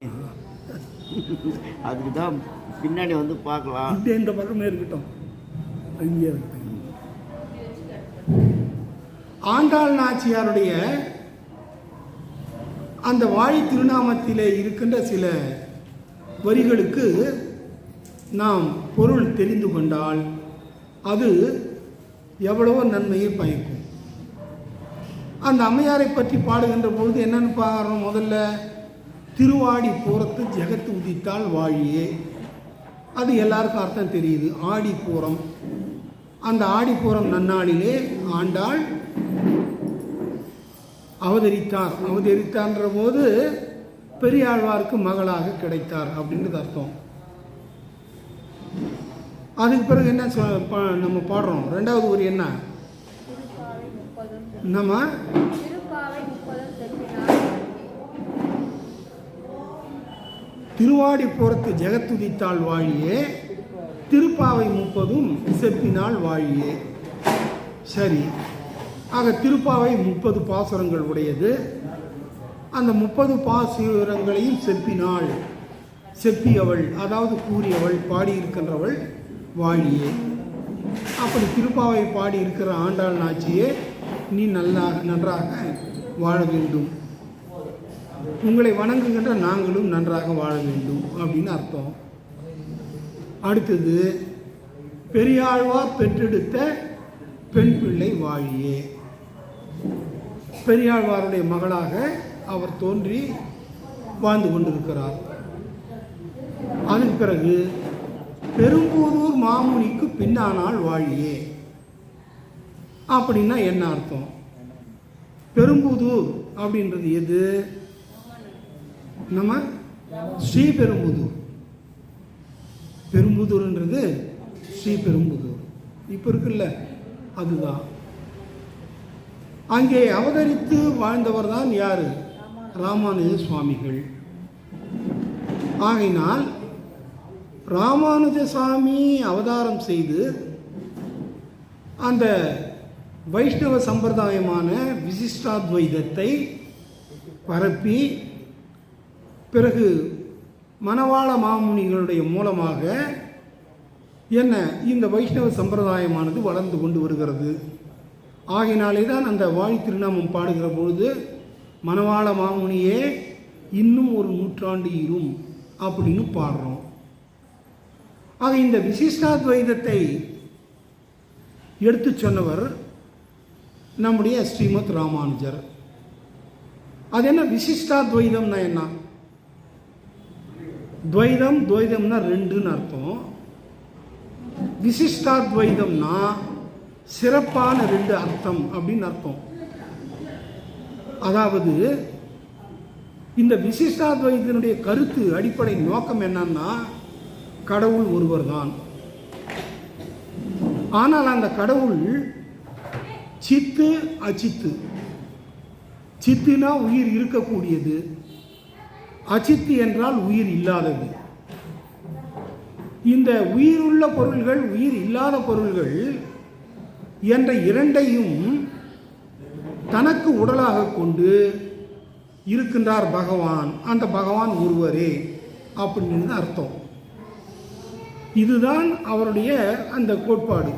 அதுக்கு தான் பின்னாடி வந்து பார்க்கலாம். இந்த இந்த பக்கமே இருக்கட்டும். இங்கே இருக்கட்டும். ஆண்டாள் நாச்சியாருடைய அந்த வாழி திருநாமத்திலே இருக்கின்ற சில வரிகளுக்கு நாம் பொருள் தெரிந்து கொண்டால் அது எவ்வளவோ நன்மையை பயக்கும். அந்த அம்மையாரை பற்றி பாடுகின்ற பொழுது என்னன்னு பாடுறோம் முதல்ல. திருவாடி பூரத்து ஜெகத்து உதித்தால் வாழியே. அது எல்லாருக்கும் அர்த்தம் தெரியுது. ஆடிப்பூரம் அந்த ஆடிப்பூரம் நன்னாளிலே ஆண்டாள் அவதரித்தார். அவதரித்தான்ற போது பெரியாழ்வாருக்கு மகளாக கிடைத்தார் அப்படின்றது அர்த்தம். அதுக்கு பிறகு என்ன சொ- பா- நம்ம பாடுறோம். ரெண்டாவது ஒரு என்ன? நம்ம திருப்பாவை முப்பதும் செப்பினார் திருவாடிப்புறத்து ஜெகத்துதித்தாள் வாழியே திருப்பாவை முப்பதும் செப்பினாள் வாழியே. சரி ஆக திருப்பாவை முப்பது பாசுரங்கள் உடையது. அந்த முப்பது பாசுரங்களையும் செப்பினாள். செப்பியவள் அதாவது கூறியவள் பாடியிருக்கின்றவள் வாழியே. அப்படி திருப்பாவை பாடியிருக்கிற ஆண்டாள் நாச்சியே நீ நல்லா நன்றாக வாழ வேண்டும். உங்களை வணங்குகின்ற நாங்களும் நன்றாக வாழ வேண்டும் அப்படின்னு அர்த்தம். அடுத்தது பெரியாழ்வார் பெற்றெடுத்த பெண் பிள்ளை வாழியே. பெரியாழ்வாருடைய மகளாக அவர் தோன்றி வாழ்ந்து கொண்டிருக்கிறார். அதன் பிறகு பெரும்பூதூர் மாமுனிக்கு பின்னானால் வாழியே. அப்படின்னா என்ன அர்த்தம்? பெரும்புதூர் அப்படின்றது எது? நம்ம ஸ்ரீபெரும்புதூர். பெரும்புதூர்ன்றது ஸ்ரீபெரும்புதூர். இப்போ இருக்குல்ல அதுதான். அங்கே அவதரித்து வாழ்ந்தவர் தான் யாரு? ராமானுஜ சுவாமிகள். ஆகையினால் ராமானுஜ சாமி அவதாரம் செய்து அந்த வைஷ்ணவ சம்பிரதாயமான விசிஷ்டாத்வைதத்தை பரப்பி பிறகு மணவாள மாமுனிகளுடைய மூலமாக என்ன இந்த வைஷ்ணவ சம்பிரதாயமானது வளர்ந்து கொண்டு வருகிறது. ஆகினாலே தான் அந்த வாய் திருநாமம் பாடுகிற பொழுது மணவாள மாமுனியே இன்னும் ஒரு நூற்றாண்டு இரும் அப்படின்னு பாடுறோம். ஆக இந்த விசிஷ்டாத்வைதத்தை எடுத்துச் சொன்னவர் நம்முடைய ஸ்ரீமத் ராமானுஜர். அது என்ன விசிஷ்டாத்வைதம்னா என்ன? துவைதம் துவைதம்னா ரெண்டுன்னு அர்த்தம். விசிஷ்டாத்வைதம்னா சிறப்பான ரெண்டு அர்த்தம் அப்படின்னு அர்த்தம். அதாவது இந்த விசிஷ்டாத்வைதனுடைய கருத்து அடிப்படை நோக்கம் என்னன்னா கடவுள் ஒருவர்தான் ஆனால் அந்த கடவுள் சித்து அச்சித்து. சித்துனா உயிர் இருக்கக்கூடியது. அச்சித்து என்றால் உயிர் இல்லாதது. இந்த உயிருள்ள பொருள்கள் உயிர் இல்லாத பொருள்கள் என்ற இரண்டையும் தனக்கு உடலாக கொண்டு இருக்கின்றார் பகவான். அந்த பகவான் ஒருவரே அப்படின்னு அர்த்தம். இதுதான் அவருடைய அந்த கோட்பாடு.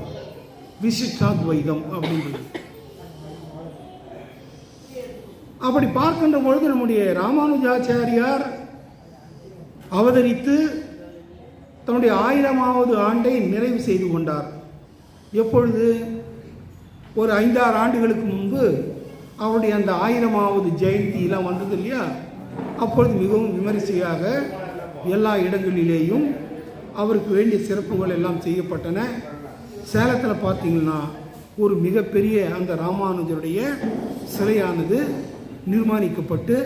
விசிஷ்டாத்வைதம் அப்படின்றது. அப்படி பார்க்கின்ற பொழுது நம்முடைய ராமானுஜாச்சாரியார் அவதரித்து தன்னுடைய ஆயிரமாவது ஆண்டை நிறைவு செய்து கொண்டார். எப்பொழுது ஒரு ஐந்தாறு ஆண்டுகளுக்கு முன்பு அவருடைய அந்த ஆயிரமாவது ஜெயந்திலாம் வந்தது இல்லையா? அப்பொழுது மிகவும் விமரிசையாக எல்லா இடங்களிலேயும் அவருக்கு வேண்டிய சிறப்புகள் எல்லாம் செய்யப்பட்டன. சேலத்தில் பார்த்தீங்கன்னா ஒரு மிகப்பெரிய அந்த ராமானுஜருடைய சிலையானது நிர்மாணிக்கப்பட்டு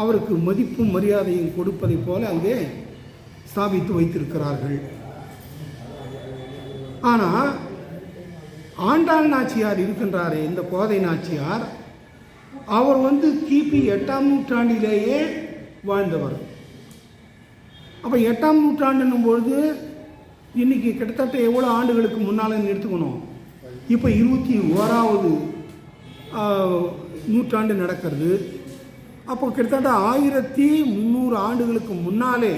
அவருக்கு மதிப்பும் மரியாதையும் கொடுப்பதைப் போல அங்கே ஸ்தாபித்து வைத்திருக்கிறார்கள். ஆனால் ஆண்டாள் நாச்சியார் இருக்கின்றாரே இந்த கோதை நாச்சியார் அவர் வந்து கிபி எட்டாம் நூற்றாண்டிலேயே வாழ்ந்தவர். அப்போ எட்டாம் நூற்றாண்டுன்னும் பொழுது இன்னைக்கு கிட்டத்தட்ட எவ்வளோ ஆண்டுகளுக்கு முன்னால் எடுத்துக்கணும்? இப்போ இருபத்தி ஓராவது நூற்றாண்டு நடக்கிறது. அப்போ கிட்டத்தட்ட ஆயிரத்தி முந்நூறு ஆண்டுகளுக்கு முன்னாலே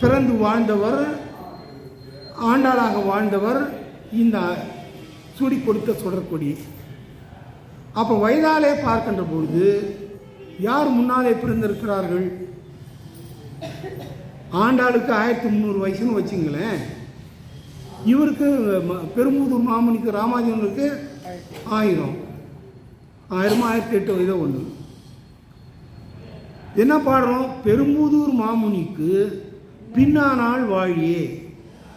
பிறந்து வாழ்ந்தவர் ஆண்டாளாக வாழ்ந்தவர் இந்த சுடி கொடுத்த சுடற்கொடி. அப்போ வயதாலே பார்க்கின்ற பொழுது யார் முன்னாலே பிறந்திருக்கிறார்கள்? ஆண்டாளுக்கு ஆயிரத்தி முந்நூறு வயசுன்னு வச்சுங்களேன். இவருக்கு பெரும்புதூர் மாமனிக்கு ராமாஜனுக்கு ஆயிரம். ஆயிரமா ஆயிரத்தி எட்டு இதோ ஒன்று. என்ன பாடுறோம் பெரும்புதூர் மாமுனிக்கு பின்னானால் வாழியே.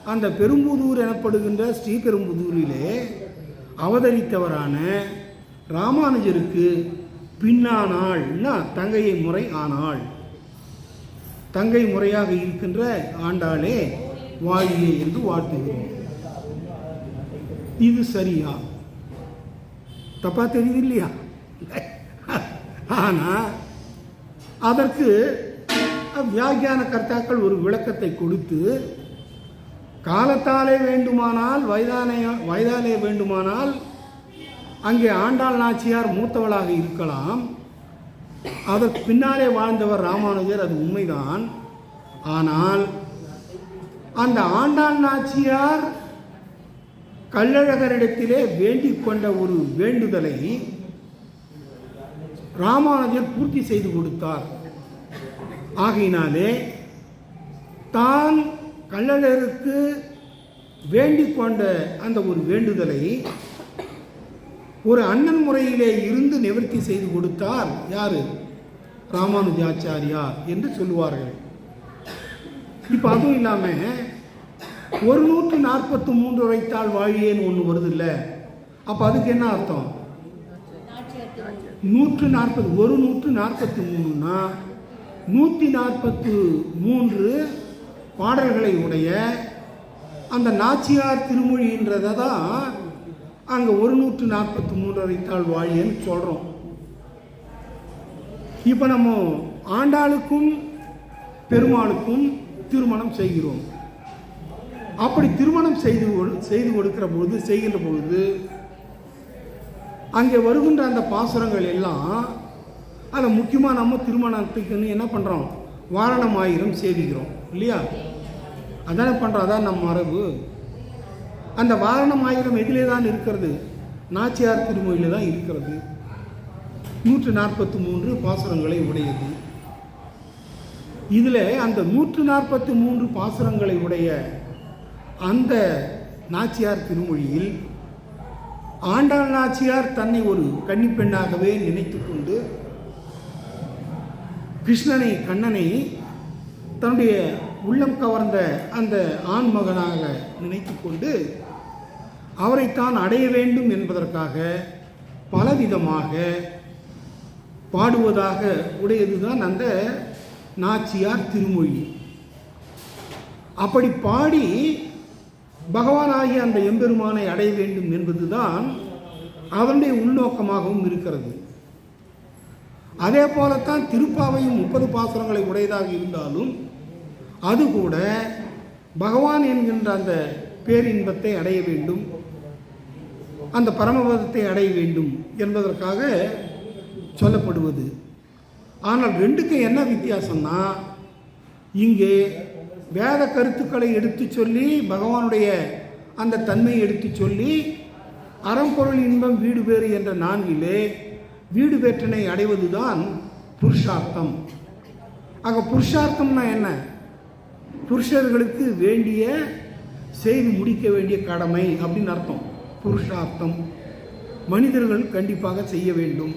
அந்த பெரும்புதூர் எனப்படுகின்ற ஸ்ரீபெரும்புதூரிலே அவதரித்தவரான ராமானுஜருக்கு பின்னானாள்னா தங்கையை முறை ஆனாள். தங்கை முறையாக இருக்கின்ற ஆண்டாளே வாழியே என்று வாழ்த்துகிறோம். இது சரியா? தப்பா தெரியுது இல்லையா? ஆனால் அதற்கு வியாக்கியான கர்த்தாக்கள் ஒரு விளக்கத்தை கொடுத்து காலத்தாலே வேண்டுமானால் வயதானே வயதாலே வேண்டுமானால் அங்கே ஆண்டாள் நாச்சியார் மூத்தவளாக இருக்கலாம். அதற்கு பின்னாலே வாழ்ந்தவர் ராமானுஜர் அது உண்மைதான். ஆனால் அந்த ஆண்டாள் நாச்சியார் கள்ளழகரிடத்திலே வேண்டிக் கொண்ட ஒரு வேண்டுதலை ராமானுஜர் பூர்த்தி செய்து கொடுத்தார். ஆகையினாலே தான் கள்ளழகருக்கு வேண்டிக் கொண்ட அந்த ஒரு வேண்டுதலை ஒரு அண்ணன் முறையிலே இருந்து நிவர்த்தி செய்து கொடுத்தார். யாரு? ராமானுஜாச்சாரியார் என்று சொல்லுவார்கள். இப்போ அதுவும் இல்லாமல் ஒரு நூற்று நாற்பத்தி மூன்று வைத்தால் வாழியேன்னு ஒன்று வருது இல்லை அப்போ அதுக்கு என்ன அர்த்தம்? நூற்று நாற்பது ஒரு நூற்று நாற்பத்தி மூணுன்னா நூற்றி நாற்பத்து மூன்று பாடல்களை உடைய அந்த நாச்சியார் திருமொழின்றதை தான் அங்கே ஒரு நூற்று நாற்பத்தி மூன்று வைத்தால் வாழியன்னு சொல்கிறோம் இப்போ நம்ம ஆண்டாளுக்கும் பெருமாளுக்கும் திருமணம் செய்கிறோம். அப்படி திருமணம் செய்து கொடு- செய்து கொடுக்கிற பொழுது செய்கின்ற பொழுது அங்கே வருகின்ற அந்த பாசுரங்கள் எல்லாம் அதில் முக்கியமாக நம்ம திருமணத்துக்குன்னு என்ன பண்ணுறோம் வாரணம் ஆயிரம் சேவிக்கிறோம் இல்லையா? அதானே பண்ணுறோம் அதான் நம்ம மரபு. அந்த வாரணம் ஆயிரம் எதிலே தான் இருக்கிறது. நாச்சியார் திருமொழியில் தான் இருக்கிறது. நூற்று நாற்பத்தி மூன்று பாசுரங்களை உடையது. இதில் அந்த நூற்று நாற்பத்தி மூன்று பாசுரங்களை உடைய அந்த நாச்சியார் திருமொழியில் ஆண்டாள் நாச்சியார் தன்னை ஒரு கன்னிப்பெண்ணாகவே நினைத்து கொண்டு கிருஷ்ணனை கண்ணனை தன்னுடைய உள்ளம் கவர்ந்த அந்த ஆண் மகனாக நினைத்து கொண்டு அவரைத்தான் அடைய வேண்டும் என்பதற்காக பலவிதமாக பாடுவதாக உடையதுதான் அந்த நாச்சியார் திருமொழி. அப்படி பாடி பகவானாகிய அந்த எம்பெருமானை அடைய வேண்டும் என்பதுதான் அவனுடைய உள்நோக்கமாகவும் இருக்கிறது. அதே போலத்தான் திருப்பாவையும் முப்பது பாசுரங்களை உடையதாக இருந்தாலும் அது கூட பகவான் என்கின்ற அந்த பேரின்பத்தை அடைய வேண்டும் அந்த பரமபதத்தை அடைய வேண்டும் என்பதற்காக சொல்லப்படுவது. ஆனால் ரெண்டுக்கும் என்ன வித்தியாசம்னா இங்கே வேத கருத்துக்களை எடுத்து சொல்லி பகவானுடைய அந்த தன்மையை எடுத்து சொல்லி அறம்பொருள் இன்பம் வீடு பேறு என்ற நான்கிலே வீடு வேற்றனை அடைவதுதான் புருஷார்த்தம். ஆக புருஷார்த்தம்னா என்ன? புருஷர்களுக்கு வேண்டிய செய்து முடிக்க வேண்டிய கடமை அப்படின்னு அர்த்தம். புருஷார்த்தம். மனிதர்கள் கண்டிப்பாக செய்ய வேண்டும்.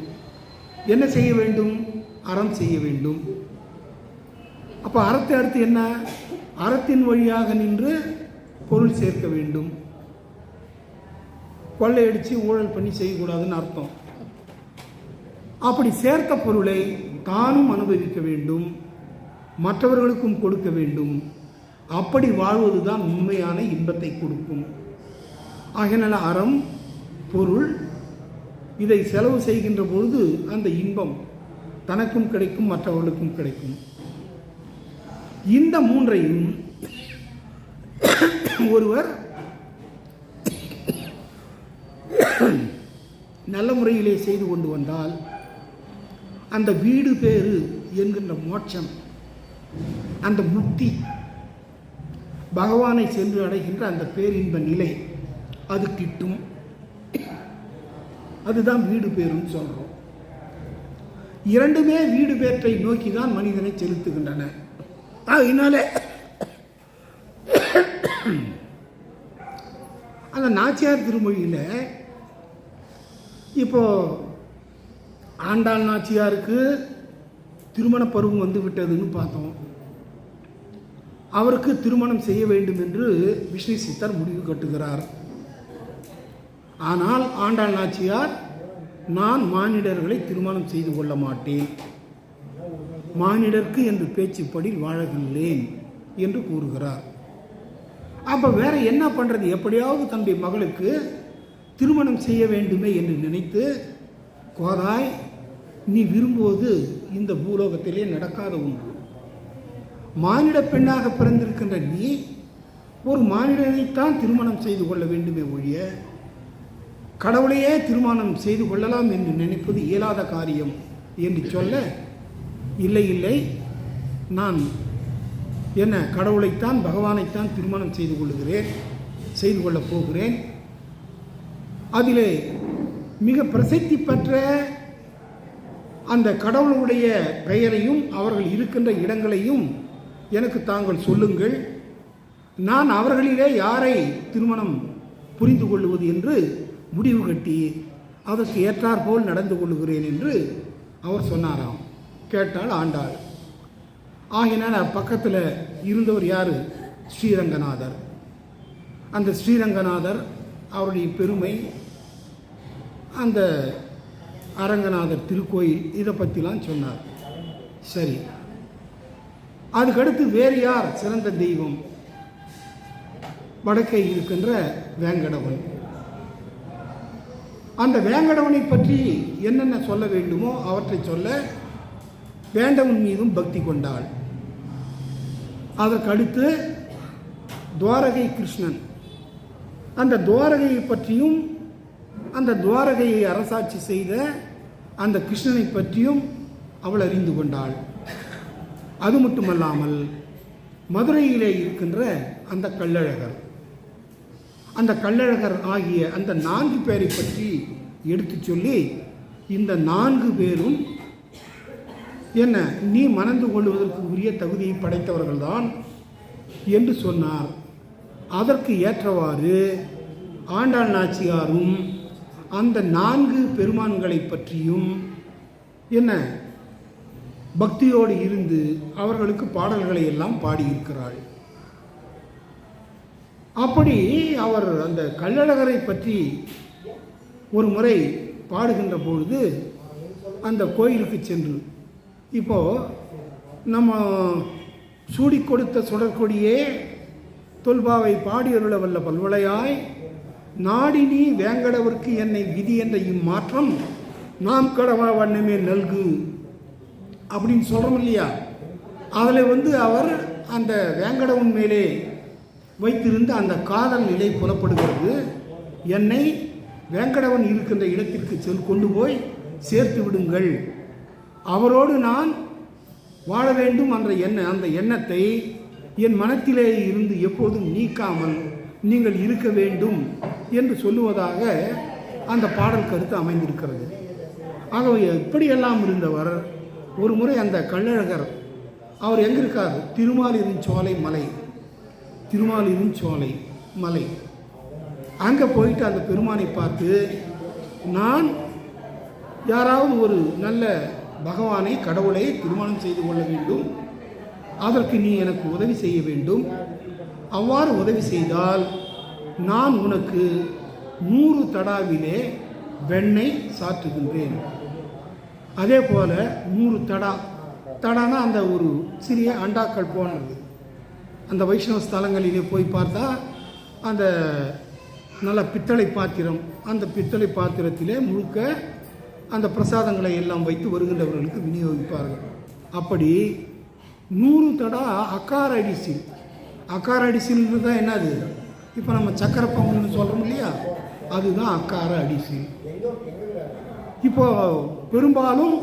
என்ன செய்ய வேண்டும்? அறம் செய்ய வேண்டும். அப்போ அறத்தை அடுத்து என்ன? அறத்தின் வழியாக நின்று பொருள் சேர்க்க வேண்டும். கொள்ளையடித்து ஊழல் பண்ணி செய்யக்கூடாதுன்னு அர்த்தம். அப்படி சேர்த்த பொருளை தானும் அனுபவிக்க வேண்டும். மற்றவர்களுக்கும் கொடுக்க வேண்டும். அப்படி வாழ்வதுதான் உண்மையான இன்பத்தை கொடுக்கும். ஆகையினால அறம் பொருள் இதை செலவு செய்கின்ற பொழுது அந்த இன்பம் தனக்கும் கிடைக்கும் மற்றவர்களுக்கும் கிடைக்கும். இந்த மூன்றையும் ஒருவர் நல்ல முறையிலே செய்து கொண்டு வந்தால் அந்த வீடு பேரு என்கின்ற மோட்சம் அந்த முக்தி பகவானை சென்று அடைகின்ற அந்த பேரின்ப நிலை அது கிட்டும். அதுதான் வீடு பேருன்னு சொல்கிறோம் இரண்டுமே வீடு பேற்றை நோக்கி தான் மனிதனை செலுத்துகின்றன. அதனால அந்த நாச்சியார் திருமொழியில் இப்போ ஆண்டாள் நாச்சியாருக்கு திருமண பருவம் வந்து விட்டதுன்னு பார்த்தோம். அவருக்கு திருமணம் செய்ய வேண்டும் என்று விஷ்ணு சித்தர் முடிவு கட்டுகிறார். ஆனால் ஆண்டாள் நாச்சியார் நான் மானிடர்களை திருமணம் செய்து கொள்ள மாட்டேன். மானிடர்க்கு என்று பேச்சுப்படி வாழவில்லேன் என்று கூறுகிறார். அப்போ வேற என்ன பண்ணுறது எப்படியாவது தன்னுடைய மகளுக்கு திருமணம் செய்ய வேண்டுமே என்று நினைத்து கோதாய் நீ விரும்புவது இந்த பூலோகத்திலே நடக்காத ஒன்று. மானிட பெண்ணாக பிறந்திருக்கின்ற நீ ஒரு மானிடனைத்தான் திருமணம் செய்து கொள்ள வேண்டுமே ஒழிய கடவுளையே திருமணம் செய்து கொள்ளலாம் என்று நினைப்பது இயலாத காரியம் என்று சொல்ல இல்லை இல்லை. நான் என்ன கடவுளைத்தான் பகவானைத்தான் திருமணம் செய்து கொள்ளுகிறேன் செய்து கொள்ளப் போகிறேன். அதிலே மிக பிரசித்தி பெற்ற அந்த கடவுளுடைய பெயரையும் அவர்கள் இருக்கின்ற இடங்களையும் எனக்கு தாங்கள் சொல்லுங்கள். நான் அவர்களிலே யாரை திருமணம் புரிந்து கொள்வது என்று முடிவு கட்டி அதற்கு ஏற்றாற்போல் நடந்து கொள்கிறேன் என்று அவர் சொன்னாராம். கேட்டால் ஆண்டாள். ஆகினால் பக்கத்தில் இருந்தவர் யார்? ஸ்ரீரங்கநாதர். அந்த ஸ்ரீரங்கநாதர் அவருடைய பெருமை அந்த அரங்கநாதர் திருக்கோயில் இதை பற்றிலாம் சொன்னார். சரி. அதுக்கடுத்து வேறு யார்? சிறந்த தெய்வம். வடக்கே இருக்கின்ற வேங்கடவன். அந்த வேங்கடவனை பற்றி என்னென்ன சொல்ல வேண்டுமோ அவற்றை சொல்ல வேண்டவன் மீதும் பக்தி கொண்டாள். அதற்கடுத்து துவாரகை கிருஷ்ணன். அந்த துவாரகையை பற்றியும் அந்த துவாரகையை அரசாட்சி செய்த அந்த கிருஷ்ணனை பற்றியும் அவள் அறிந்து கொண்டாள். அது மட்டுமல்லாமல் மதுரையிலே இருக்கின்ற அந்த கள்ளழகர். அந்த கள்ளழகர் ஆகிய அந்த நான்கு பேரை பற்றி எடுத்து சொல்லி இந்த நான்கு பேரும் என்ன நீ மணந்து கொள்வதற்கு உரிய தகுதியை படைத்தவர்கள்தான் என்று சொன்னார். அதற்கு ஏற்றவாறு ஆண்டாள் நாச்சியாரும் அந்த நான்கு பெருமான்களை பற்றியும் என்ன பக்தியோடு இருந்து அவர்களுக்கு பாடல்களை எல்லாம் பாடியிருக்கிறாள். அப்படி அவர் அந்த கள்ளழகரை பற்றி ஒரு முறை பாடுகின்ற பொழுது அந்த கோயிலுக்கு சென்று இப்போது நம்ம சூடி கொடுத்த சுடற்கொடியே தொல்பாவை பாடியருள வல்ல பல்வளையாய் நாடினி வேங்கடவர்க்கு என்னை விதி என்ற இம்மாற்றம் நாம் கடவா வண்ணமே நல்கு அப்படின்னு சொல்கிறோம் இல்லையா? அதில் வந்து அவர் அந்த வேங்கடவன் மேலே வைத்திருந்த அந்த காதல் நிலை புலப்படுகிறது. என்னை வேங்கடவன் இருக்கின்ற இடத்திற்கு செல் கொண்டு போய் சேர்த்து விடுங்கள். அவரோடு நான் வாழ வேண்டும் என்ற எண்ண அந்த எண்ணத்தை என் மனத்திலே இருந்து எப்போதும் நீக்காமல் நீங்கள் இருக்க வேண்டும் என்று சொல்லுவதாக அந்த பாடல் கருத்து அமைந்திருக்கிறது. ஆகவே இப்படியெல்லாம் இருந்தவர் ஒரு முறை அந்த கள்ளழகர் அவர் எங்கே இருக்கார் திருமாலிருஞ்சோலை சோலை மலை திருமாலிரும் சோலை மலை. அங்கே போயிட்டு அந்த பெருமானை பார்த்து நான் யாராவது ஒரு நல்ல பகவானை கடவுளை திருமணம் செய்து கொள்ள வேண்டும். அதற்கு நீ எனக்கு உதவி செய்ய வேண்டும். அவ்வாறு உதவி செய்தால் நான் உனக்கு நூறு தடாவிலே வெண்ணெய் சாற்றுகின்றேன். அதே போல் நூறு தடா தடானா அந்த ஒரு சிறிய அண்டாக்கள் போனது. அந்த வைஷ்ணவ ஸ்தலங்களிலே போய் பார்த்தா அந்த நல்ல பித்தளை பாத்திரம் அந்த பித்தளை பாத்திரத்திலே முழுக்க அந்த பிரசாதங்களை எல்லாம் வைத்து வருகின்றவர்களுக்கு விநியோகிப்பார்கள். அப்படி நூறு தடா அக்கார அடிசில் அக்கார அடிசில்ன்றது தான் என்னது? இப்போ நம்ம சக்கரை பொங்கல்னு சொல்கிறோம் இல்லையா? அதுதான் அக்கார அடிசில் இப்போ பெரும்பாலும்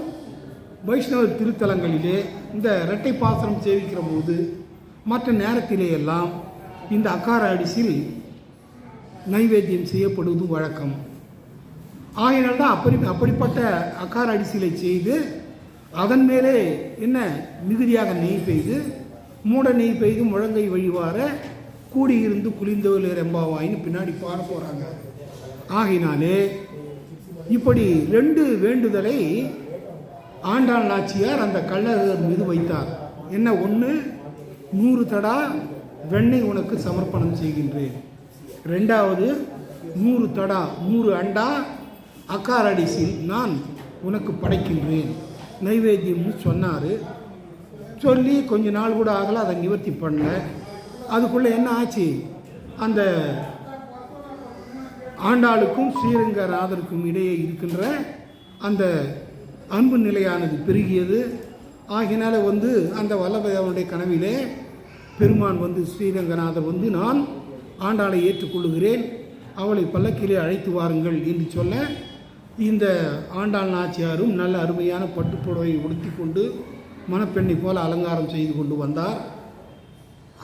வைஷ்ணவ திருத்தலங்களிலே இந்த இரட்டை பாசனம் சேவிக்கிற போது மற்ற நேரத்திலே எல்லாம் இந்த அக்கார அடிசில் நைவேத்தியம் செய்யப்படுவது வழக்கம். ஆகையினால் தான் அப்படி அப்படிப்பட்ட அக்கார அடிசிலை செய்து அதன் மேலே என்ன மிகுதியாக நெய் பெய்து மூட நெய் பெய்து முழங்கை வழிவார கூடியிருந்து குளிந்தவள் ரெம்பாவாயின்னு பின்னாடி பாட போகிறாங்க ஆகையினாலே இப்படி ரெண்டு வேண்டுதலை ஆண்டாள் நாச்சியார் அந்த கள்ளழகர் மீது வைத்தார். என்ன ஒன்று நூறு தடா வெண்ணெய் உனக்கு சமர்ப்பணம் செய்கின்றேன். ரெண்டாவது நூறு தடா நூறு அண்டா அக்காரடிசில் நான் உனக்கு படைக்கின்றேன். நைவேத்தியம்னு சொன்னார். சொல்லி கொஞ்ச நாள் கூட ஆகல அதை நிவர்த்தி பண்ணல. அதுக்குள்ளே என்ன ஆச்சு? அந்த ஆண்டாளுக்கும் ஸ்ரீரங்கநாதருக்கும் இடையே இருக்கின்ற அந்த அன்பு நிலையானது பெருகியது. ஆகினால வந்து அந்த வல்லபதேவனுடைய கனவிலே பெருமான் வந்து ஸ்ரீரங்கநாதர் வந்து நான் ஆண்டாளை ஏற்றுக்கொள்கிறேன் அவளை பல்லக்கிலே அழைத்து வாருங்கள் என்று சொல்ல இந்த ஆண்டாள் நாச்சியாரும் நல்ல அருமையான பட்டுப்புடவை உடுத்தி கொண்டு மணப்பெண்ணை போல அலங்காரம் செய்து கொண்டு வந்தார்.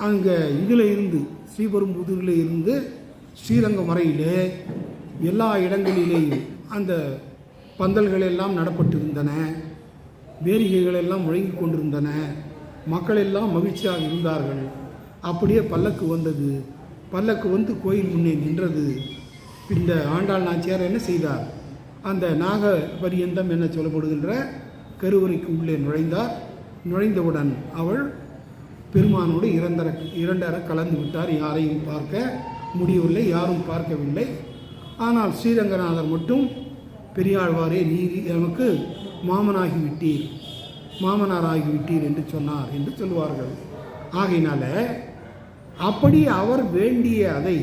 அங்கே இதில் இருந்து ஸ்ரீபெரும்புதூரில் இருந்து ஸ்ரீரங்கம் வரையிலே எல்லா இடங்களிலேயும் அந்த பந்தல்கள் எல்லாம் நடப்பட்டிருந்தன. வேரிகைகள் எல்லாம் முழங்கி கொண்டிருந்தன. மக்கள் எல்லாம் மகிழ்ச்சியாக இருந்தார்கள். அப்படியே பல்லக்கு வந்தது. பல்லக்கு வந்து கோயில் முன்னே நின்றது. இந்த ஆண்டாள் நாச்சியார் என்ன செய்தார்? அந்த நாக பரியந்தம் என்ன சொல்லப்படுகின்ற கருவறைக்கு உள்ளே நுழைந்தார். நுழைந்தவுடன் அவள் பெருமானோடு இரண்டர இரண்டர கலந்து விட்டார். யாரையும் பார்க்க முடியவில்லை யாரும் பார்க்கவில்லை. ஆனால் ஸ்ரீரங்கநாதர் மட்டும் பெரியாழ்வாரே நீர் எனக்கு மாமனாகி விட்டீர். என்று சொன்னார் என்று சொல்லுவார்கள். ஆகையினால அப்படி அவர் வேண்டிய அதை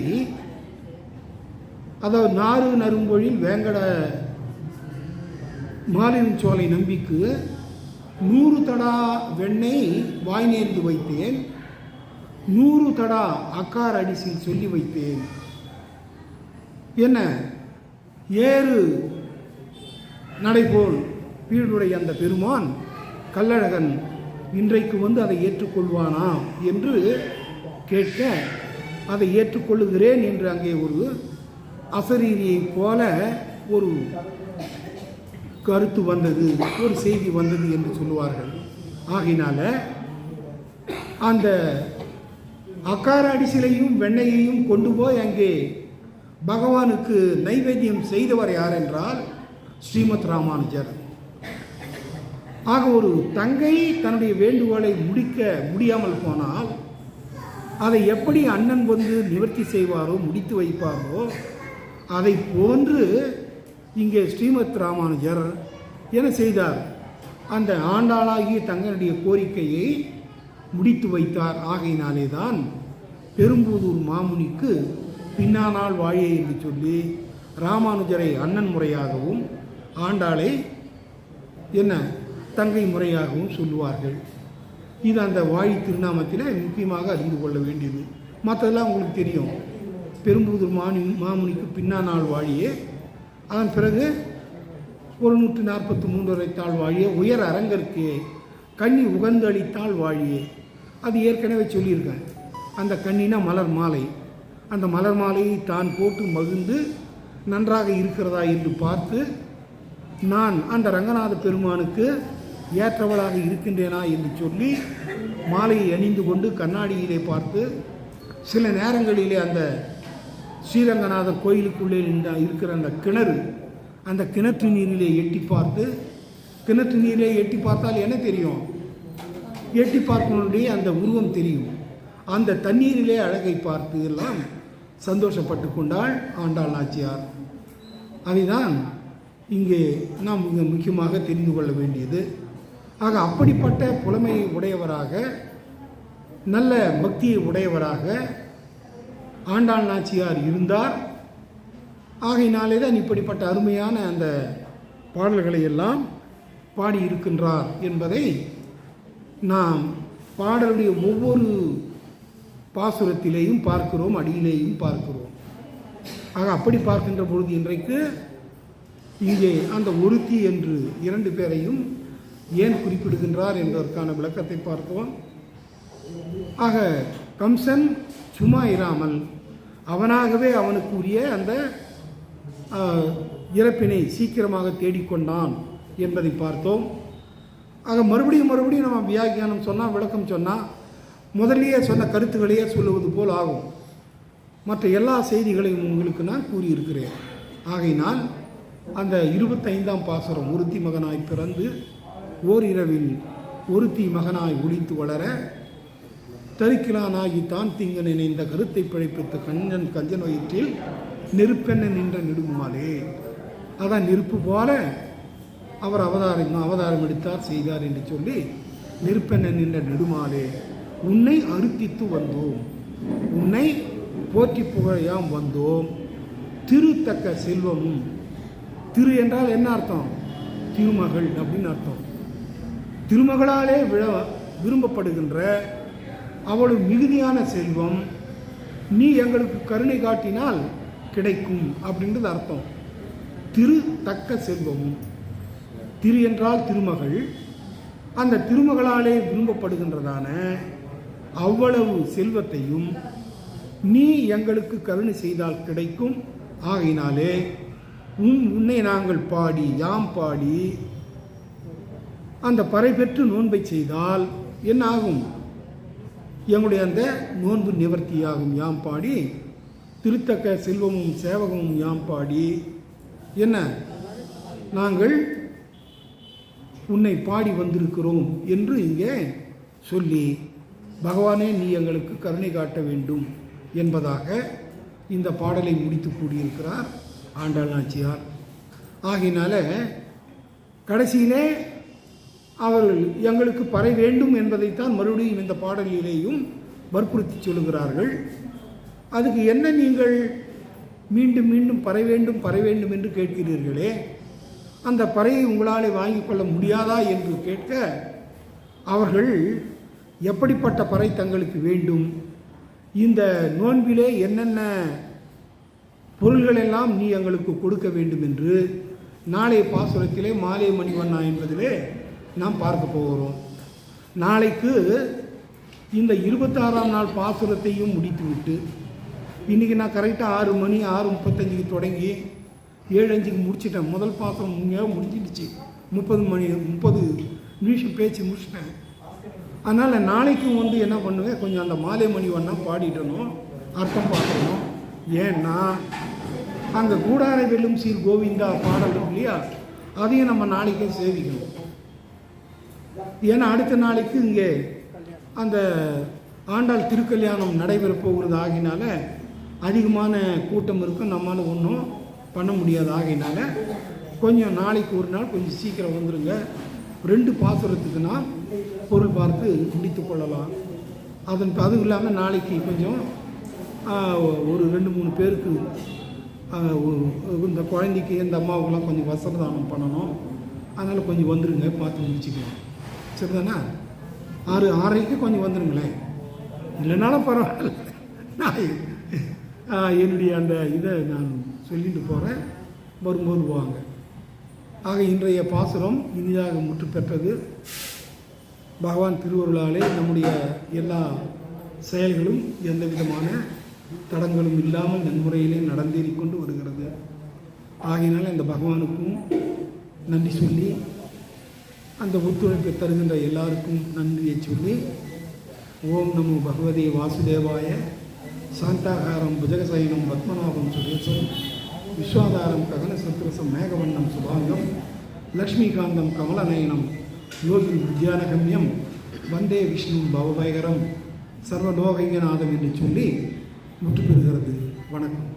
அதாவது நாறு நரும்பொழில் வேங்கட மாலின் சோலை நம்பிக்கு நூறு தடா வெண்ணெய் வாய் நேர்ந்து வைத்தேன். நூறு தடா அக்கார் அடிசில் சொல்லி வைத்தேன். என்ன? ஏறு நடைபோல் பீடுடைய அந்த பெருமான் கல்லழகன் இன்றைக்கு வந்து அதை ஏற்றுக்கொள்வானா என்று கேட்க அதை ஏற்றுக்கொள்ளுகிறேன் என்று அங்கே ஒரு அசரீரியைப் போல ஒரு கருத்து வந்தது ஒரு செய்தி வந்தது என்று சொல்லுவார்கள். ஆகினால அந்த அக்கார அடிசிலையும் வெண்ணையையும் கொண்டு போய் அங்கே பகவானுக்கு நைவேத்தியம் செய்தவர் யார் என்றால் ஸ்ரீமத் ராமானுஜர். ஆக ஒரு தங்கை தன்னுடைய வேண்டுகோளை முடிக்க முடியாமல் போனால் அதை எப்படி அண்ணன் வந்து நிவர்த்தி செய்வாரோ முடித்து வைப்பாரோ அதை போன்று இங்கே ஸ்ரீமத் ராமானுஜர் என்ன செய்தார்? அந்த ஆண்டாளாகிய தங்களுடைய கோரிக்கையை முடித்து வைத்தார். ஆகையினாலே தான் பெரும்புதூர் மாமுனிக்கு பின்னானால் வாழே என்று சொல்லி ராமானுஜரை அண்ணன் முறையாகவும் ஆண்டாளை என்ன தங்கை முறையாகவும் சொல்லுவார்கள். இது அந்த வாழி திருநாமத்தில் முக்கியமாக அறிந்து கொள்ள வேண்டியது. மற்றதெல்லாம் உங்களுக்கு தெரியும். பெரும்புதூர் மானி மாமுனிக்கு பின்னானால் வாழியே அதன் பிறகு ஒரு நூற்றி நாற்பத்தி மூன்று தாள் வாழியே உயர் அரங்கற்கு கன்னி உகந்தளித்தாள் வாழியே அது ஏற்கனவே சொல்லியிருக்கேன் அந்த கண்ணினா மலர் மாலை. அந்த மலர் மாலையை தான் போட்டு மகிழ்ந்து நன்றாக இருக்கிறதா என்று பார்த்து நான் அந்த ரங்கநாத பெருமானுக்கு ஏற்றவளாக இருக்கின்றேனா? என்று சொல்லி மாலையை அணிந்து கொண்டு கண்ணாடியிலே பார்த்து சில நேரங்களிலே அந்த ஸ்ரீரங்கநாதர் கோயிலுக்குள்ளே நின்ற இருக்கிற அந்த கிணறு அந்த கிணற்று நீரிலே எட்டி பார்த்து கிணற்று நீரிலே எட்டி பார்த்தால் என்ன தெரியும்? எட்டி பார்க்கணுடைய அந்த உருவம் தெரியும். அந்த தண்ணீரிலே அழகை பார்த்து எல்லாம் சந்தோஷப்பட்டு கொண்டாள் ஆண்டாள் நாச்சியார் அதுதான் இங்கே நாம் மிக முக்கியமாக தெரிந்து கொள்ள வேண்டியது. ஆக அப்படிப்பட்ட புலமை உடையவராக நல்ல பக்தியை உடையவராக ஆண்டாள் நாச்சியார் இருந்தார். ஆகையினாலே தான் இப்படிப்பட்ட அருமையான அந்த பாடல்களை எல்லாம் பாடியிருக்கின்றார் என்பதை நாம் பாடலுடைய ஒவ்வொரு பாசுரத்திலேயும் பார்க்கிறோம் அடியிலேயும் பார்க்கிறோம். ஆக அப்படி பார்க்கின்ற பொழுது இன்றைக்கு இங்கே அந்த ஒருத்தி என்று இரண்டு பேரையும் ஏன் குறிப்பிடுகின்றார் என்பதற்கான விளக்கத்தை பார்ப்போம். ஆக கம்சன் சும்மா இராமல் அவனாகவே அவனுக்கு உரிய அந்த இறப்பினை சீக்கிரமாக தேடிக்கொண்டான் என்பதை பார்த்தோம். ஆக மறுபடியும் மறுபடியும் நம்ம வியாக்கியானம் சொன்னால் விளக்கம் சொன்னால் முதல்லயே சொன்ன கருத்துக்களையே சொல்லுவது போல் ஆகும். மற்ற எல்லா செய்திகளையும் உங்களுக்கு நான் கூறியிருக்கிறேன். ஆகையினால் அந்த இருபத்தைந்தாம் பாசுரம் ஒருத்தி மகனாய் பிறந்து ஓரிரவில் ஒருத்தி மகனாய் ஒழித்து வளர தரிக்கிலானாகி தான் திங்கன் இணைந்த கருத்தை பிழைப்பித்த கஞ்சன் கஞ்சன் வயிற்றில் நெருப்பெண்ண நின்ற நெடுமாலே அதான் நெருப்பு போல அவர் அவதாரம் அவதாரம் எடுத்தார் செய்தார் என்று சொல்லி நெருப்பெண்ண நின்ற நெடுமாலே உன்னை அறுத்தித்து வந்தோம். உன்னை போற்றி புகழையாம் வந்தோம். திருத்தக்க செல்வமும் திரு என்றால் என்ன அர்த்தம்? திருமகள் அப்படின்னு அர்த்தம். திருமகளாலே விழ விரும்பப்படுகின்ற அவளும் மிகுதியான செல்வம். நீ எங்களுக்கு கருணை காட்டினால் கிடைக்கும் அப்படின்றது அர்த்தம். திரு தக்க செல்வமும். திரு என்றால் திருமகள். அந்த திருமகளாலே விரும்பப்படுகின்றதான அவ்வளவு செல்வத்தையும் நீ எங்களுக்கு கருணை செய்தால் கிடைக்கும். ஆகையினாலே உன் உன்னை நாங்கள் பாடி யாம் பாடி அந்த பறை பெற்று நோன்பை செய்தால் என்ன ஆகும் எங்களுடைய அந்த நோன்பு நிவர்த்தியாகும் யாம் பாடி திருத்தக்க செல்வமும் சேவகமும் யாம் பாடி. என்ன? நாங்கள் உன்னை பாடி வந்திருக்கிறோம் என்று இங்கே சொல்லி பகவானே நீ எங்களுக்கு கருணை காட்ட வேண்டும் என்பதாக இந்த பாடலை முடித்து கூடியிருக்கிறார் ஆண்டாள் நாச்சியார். ஆகையினால கடைசியிலே அவர்கள் எங்களுக்கு பறை வேண்டும் என்பதைத்தான் மறுபடியும் இந்த பாடலிலேயும் வற்புறுத்தி சொல்லுகிறார்கள். அதுக்கு என்ன நீங்கள் மீண்டும் மீண்டும் பறை வேண்டும் பறை வேண்டும் என்று கேட்கிறீர்களே? அந்த பறையை உங்களாலே வாங்கிக் கொள்ள முடியாதா என்று கேட்க அவர்கள் எப்படிப்பட்ட பறை தங்களுக்கு வேண்டும்? இந்த நோன்பிலே என்னென்ன பொருள்கள் எல்லாம் நீ எங்களுக்கு கொடுக்க வேண்டும் என்று நாளைய பாசுரத்திலே மாலை மணிவண்ணா என்பதிலே நாம் பார்க்க போகிறோம். நாளைக்கு இந்த இருபத்தாறாம் நாள் பாசுரத்தையும் முடித்துவிட்டு இன்றைக்கி நான் கரெக்டாக ஆறு மணி ஆறு முப்பத்தஞ்சுக்கு தொடங்கி ஏழு அஞ்சுக்கு முடிச்சிட்டேன். முதல் பாசுரம் இங்கே முடிஞ்சிடுச்சு. முப்பது மணி முப்பது நிமிஷம் பேச்சு முடிச்சிட்டேன். அதனால் நாளைக்கும் வந்து என்ன பண்ணுவேன்? கொஞ்சம் அந்த மாலை மணி ஒன்றா பாடிட்டணும் அர்த்தம் பார்க்கணும். ஏன்னா அங்கே கூடாரை வெல்லும் சீர் கோவிந்தா பாடல் இல்லையா? அதையும் நம்ம நாளைக்கே சேவிக்கணும். ஏன்னா அடுத்த நாளைக்கு இங்கே அந்த ஆண்டாள் திருக்கல்யாணம் நடைபெற போகிறது ஆகினால அதிகமான கூட்டம் இருக்கும். நம்மளால் ஒன்றும் பண்ண முடியாது ஆகையினால கொஞ்சம் நாளைக்கு ஒரு நாள் கொஞ்சம் சீக்கிரம் வந்துடுங்க ரெண்டு பாசுரத்துக்கு நான் பொருள் பார்த்து முடித்து கொள்ளலாம். அதன் அதுவும் இல்லாமல் நாளைக்கு கொஞ்சம் ஒரு ரெண்டு மூணு பேருக்கு இந்த குழந்தைக்கு இந்த அம்மாவுக்கெல்லாம் கொஞ்சம் வசதானம் பண்ணணும். அதனால் கொஞ்சம் வந்துடுங்க பார்த்து முடிச்சுக்கலாம். சரிதானா? ஆறு ஆறரைக்கு கொஞ்சம் வந்துடுங்களேன் இல்லைனாலும் பரவாயில்ல. நான் என்னுடைய அந்த இதை நான் சொல்லிட்டு போகிறேன் வரும்போது போவாங்க. ஆக இன்றைய பாசுரம் இனிதாக முற்று பெற்றது. பகவான் திருவருளாலே நம்முடைய எல்லா செயல்களும் எந்த விதமான தடங்களும் இல்லாமல் நன்முறையிலே நடந்தேறிக்கொண்டு வருகிறது. ஆகையினால் இந்த பகவானுக்கும் நன்றி சொல்லி அந்த ஒத்துழைப்பு தருகின்ற எல்லாருக்கும் நன்றியை சொல்லி ஓம் நமோ பகவதி வாசுதேவாய சாந்தாகாரம் புஜகசயனம் பத்மநாபம் சுரேசம் விஸ்வாதாரம் ககன சத்ரசம் மேகவண்ணம் சுபாங்கம் லக்ஷ்மிகாந்தம் கமலநயனம் யோகி வித்யானகமியம் வந்தே விஷ்ணு பவபயகரம் சர்வலோகையநாதம் என்று சொல்லி முற்று பெறுகிறது. வணக்கம்.